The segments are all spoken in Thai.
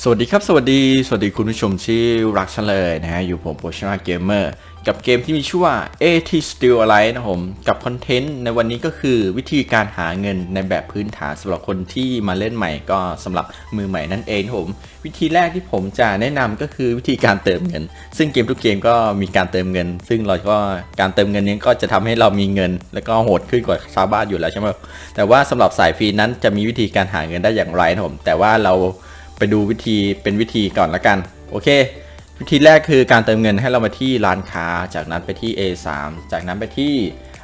สวัสดีครับ สวัสดี สวัสดีคุณผู้ชมที่รักฉันเลยนะฮะ อยู่ผมโปรชนาเกมเมอร์กับเกมที่มีชื่อว่า AT Still Alive นะผม กับคอนเทนต์ในวันนี้ก็คือวิธีการหาเงินในแบบพื้นฐานสำหรับคนที่มาเล่นใหม่ก็สำหรับมือใหม่นั่นเองนะผม วิธีแรกที่ผมจะแนะนำก็คือวิธีการเติมเงิน ซึ่งเกมทุกเกมก็มีการเติมเงิน ซึ่งเราก็การเติมเงินนี้ก็จะทำให้เรามีเงิน แล้วก็โหดขึ้นกว่าชาวบ้านอยู่แล้วใช่ไหมแต่ว่าสำหรับสายฟรีนั้นจะมีวิธีการหาเงินได้อย่างไรนะผมแต่ว่าเรา ไปดูวิธีเป็นวิธีก่อนละกัน โอเค วิธีแรกคือการเติมเงินให้เรามาที่ร้านค้า จากนั้นไปที่ A3 จากนั้นไปที่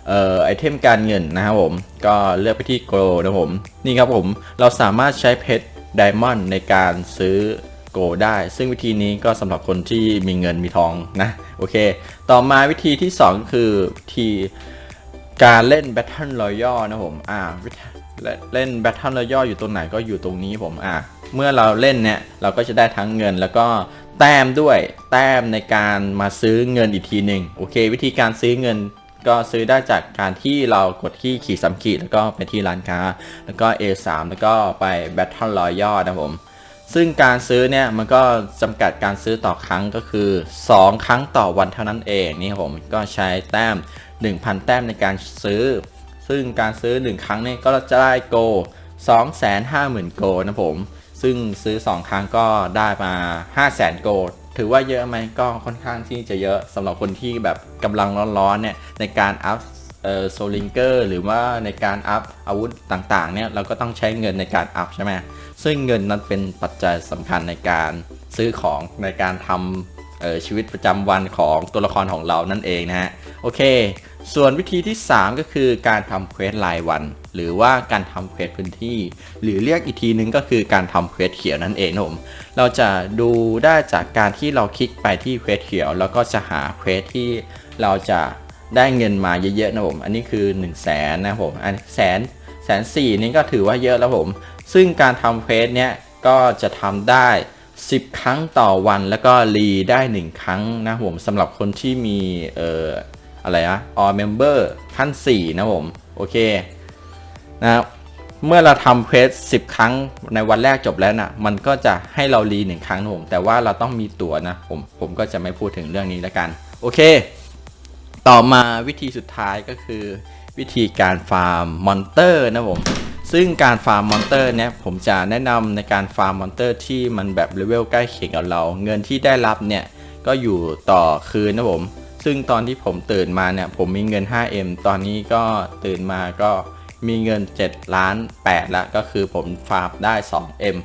เอ่อไอเทมการเงินนะครับผม ก็เลือกไปที่ Grow นะผม นี่ครับผม เราสามารถใช้เพชรไดมอนด์ในการซื้อโกได้ ซึ่งวิธีนี้ก็สำหรับคนที่มีเงินมีทองนะ โอเค ต่อมาวิธีที่ 2 คือวิธีการเล่น Battle Royale นะผม อ่า เล่น Battle Royale อยู่ตรงไหนก็อยู่ตรงนี้ผม อ่า เมื่อเราเล่นเนี่ยเราก็จะได้ทั้งเงินแล้วก็แต้มด้วยแต้มในการมาซื้อเงินอีกทีหนึ่งโอเค วิธีการซื้อเงินก็ซื้อได้จากการที่เรากดที่ขีดสามขีดแล้วก็ไปที่ร้านค้า แล้วก็ A3 แล้วก็ไป Battle Royale นะผมซึ่งการซื้อเนี่ยมันก็จำกัดการซื้อต่อครั้งก็คือ 2 ครั้งต่อวันเท่านั้นเองนี่ครับผมก็ใช้แต้ม 1,000 แต้มในการซื้อ ซึ่งการซื้อ 1 ครั้งเนี่ยก็จะได้โก250,000 โกนะผม ซึ่งซื้อ 2 ครั้งก็ได้มา 500,000โกถือว่าเยอะไหมก็ค่อนข้างที่จะเยอะสำหรับคนที่แบบกำลังร้อนๆเนี่ยในการอัพโซลิงเกอร์หรือว่าในการอัพอาวุธต่างๆเนี่ยเราก็ต้องใช้เงินในการอัพใช่ไหมซึ่งเงินนั้นเป็นปัจจัยสำคัญในการซื้อของในการทำชีวิตประจำวันของตัวละครของเรานั่นเองนะฮะโอเค ส่วนวิธีที่ 3 ก็คือการทำเควสรายวัน หรือว่าการทำเควสพื้นที่ หรือเรียกอีกทีนึงก็คือการทำเควสเขียวนั่นเองผมเราจะดูได้จากการที่เราคลิกไปที่เควสเขียว แล้วก็จะหาเควสที่เราจะได้เงินมาเยอะๆนะผม อันนี้คือ 1 0 0 0 0แสนนะผมอันแสนแสนสี่นี่ก็ถือว่าเยอะแล้วผม ซึ่งการทำเควสเนี้ยก็จะทำได้ 10 ครั้งต่อวันแล้วก็รีได้ 1 ครั้งนะผมสำหรับคนที่มีเอ่ออะไรนะ all member ขั้น 4 นะผม โอเค นะครับเมื่อเราทำเควส10ครั้งในวันแรกจบแล้วนะ่ะ มันก็จะให้เรารีหนึ่งครั้งนะผม แต่ว่าเราต้องมีตั๋วนะ ผมผมก็จะไม่พูดถึงเรื่องนี้แล้วกัน โอเค ต่อมาวิธีสุดท้ายก็คือ วิธีการฟาร์มมอนเตอร์นะผม ซึ่งการฟาร์มมอนเตอร์เนี่ยผมจะแนะนำในการฟาร์มมอนเตอร์ที่มันแบบเลเวลใกล้เคียงกับเรา เงินที่ได้รับเนี่ยก็อยู่ต่อคืนนะผม ซึ่งตอนที่ผมตื่นมาเนี่ยผมมีเงิน 5M ตอนนี้ก็ตื่นมาก็ มีเงิน7ล้าน8แล้วก็คือผมฟาร์มได้ 2M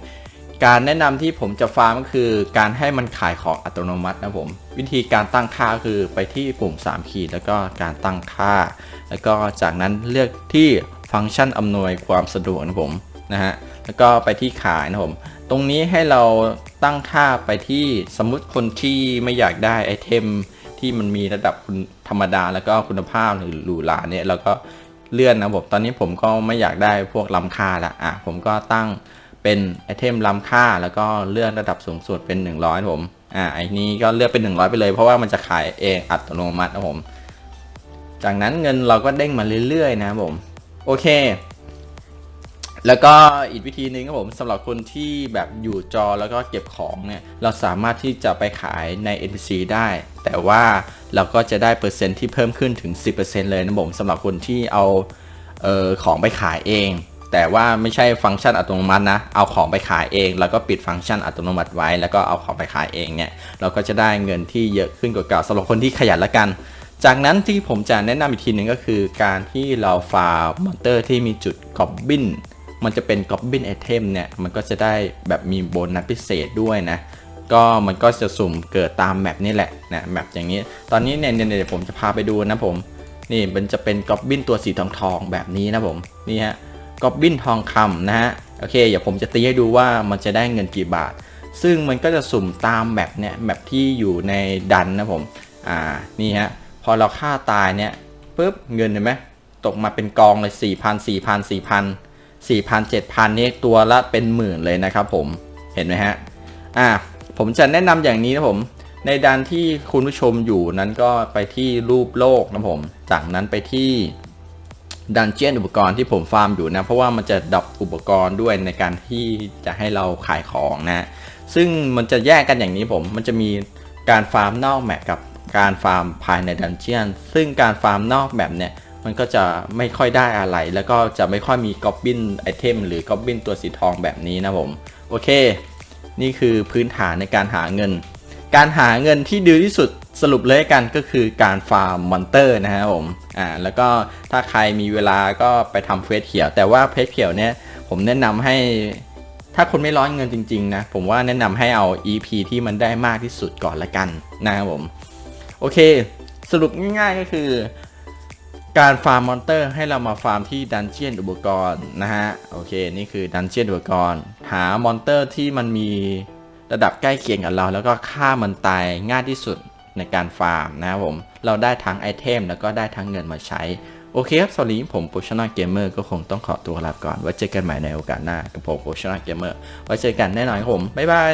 การแนะนำที่ผมจะฟาร์มก็คือการให้มันขายของอัตโนมัตินะผม วิธีการตั้งค่าคือไปที่ปุ่ม 3 ขีดแล้วก็การตั้งค่า แล้วก็จากนั้นเลือกที่ฟังก์ชันอำนวยความสะดวกนะผมนะฮะแล้วก็ไปที่ขายนะผม ตรงนี้ให้เราตั้งค่าไปที่สมมุติคนที่ไม่อยากได้ไอเทมที่มันมีระดับคุณธรรมดาแล้วก็คุณภาพหรือหรูหราเนี่ยเราก็ เลื่อนนะผมตอนนี้ผมก็ไม่อยากได้พวกล้ำค่าละอะผมก็ตั้งเป็นไอเทมล้ำค่าแล้วก็เลื่อนระดับสูงสุดเป็น 100ผมอ่าไอ้นี้ก็เลือกเป็น 100 ไปเลย เพราะว่ามันจะขายเองอัตโนมัตินะผม จากนั้นเงินเราก็เด้งมาเรื่อยๆนะครับผม โอเค แล้วก็อีกวิธีหนึงครับผมสำหรับคนที่แบบอยู่จอแล้วก็เก็บของเนี่ยเราสามารถที่จะไปขายใน NPC ได้ แต่ว่าเราก็จะได้เปอร์เซ็นที่เพิ่มขึ้นถึง 10%เลยนะผมสำหรับคนที่เอาเออของไปขายเอง แต่ว่าไม่ใช่ฟังก์ชันอัตโนมัตินะ เอาของไปขายเอง แล้วก็ปิดฟังก์ชันอัตโนมัติไว้ แล้วก็เอาของไปขายเองเนี่ยเราก็จะได้เงินที่เยอะขึ้นกว่าเก่าสำหรับคนที่ขยันละกันจากนั้นที่ผมจะแนะนำอีกทีหนึ่งก็คือการที่เราฟาร์มมอนเตอร์ที่มีจุดกอบบิน มันจะเป็นกอบบินไอเทมเนี่ย มันก็จะได้แบบมีโบนัสพิเศษด้วยนะ ก็มันก็จะสุ่มเกิดตามแมปนี่แหละนะแมปอย่างนี้ ตอนนี้เนี่ยเดี๋ยวผมจะพาไปดูนะผม นี่มันจะเป็นกอบบินตัวสีทองทองแบบนี้นะผม นี่ฮะกอบบินทองคำนะฮะ โอเค เดี๋ยวผมจะตีให้ดูว่ามันจะได้เงินกี่บาท ซึ่งมันก็จะสุ่มตามแมปเนี่ยแมปที่อยู่ในดันนะผม อ่า นี่ฮะ พอเราฆ่าตายเนี่ยปุ๊บเงินเห็นไหมตกมาเป็นกองเลย4 0 0 4 0 0 0 7,000นี่ตัวละเป็นหมื่นเลยนะครับผมเห็นไหมฮะอ่าผมจะแนะนำอย่างนี้นะผมในดันที่คุณผู้ชมอยู่นั้นก็ไปที่รูปโลกนะผม จากนั้นไปที่ดันเจียนอุปกรณ์ที่ผมฟาร์มอยู่นะ เพราะว่ามันจะดับอุปกรณ์ด้วยในการที่จะให้เราขายของนะ ซึ่งมันจะแยกกันอย่างนี้ผม มันจะมีการฟาร์มนอกแมปกับการฟาร์มภายในดันเจียน ซึ่งการฟาร์มนอกแมปเนี่ย มันก็จะไม่ค่อยได้อะไร แล้วก็จะไม่ค่อยมีก๊อบบินไอเทมหรือก๊อบบินตัวสีทองแบบนี้นะผม โอเค นี่คือพื้นฐานในการหาเงิน การหาเงินที่ดีที่สุดสรุปเลยกันก็คือการฟาร์มมอนเตอร์นะครับผม อ่า แล้วก็ถ้าใครมีเวลาก็ไปทำเฟสเขียว แต่ว่าเฟสเขียวเนี่ยผมแนะนำให้ถ้าคนไม่ร้อนเงินจริง ๆ นะ ผมว่าแนะนำให้เอา EP ที่มันได้มากที่สุดก่อนละกันนะครับผม โอเค สรุปง่ายๆก็คือ การฟาร์มมอนเตอร์ให้เรามาฟาร์มที่ดันเจียนอุปกรณ์นะฮะโอเคนี่คือดันเจียนอุปกรณ์ หามอนเตอร์ที่มันมีระดับใกล้เคียงกับเรา แล้วก็ฆ่ามันตายง่ายที่สุดในการฟาร์มนะครับผม เราได้ทั้งไอเทมแล้วก็ได้ทั้งเงินมาใช้ โอเคครับสวัสดีผมโปชั่นเกมเมอร์ก็คงต้องขอตัวลาไปก่อน ไว้เจอกันใหม่ในโอกาสหน้ากับผมโปชั่นเกมเมอร์ไว้เจอกันแน่นอนครับผม บ๊ายบาย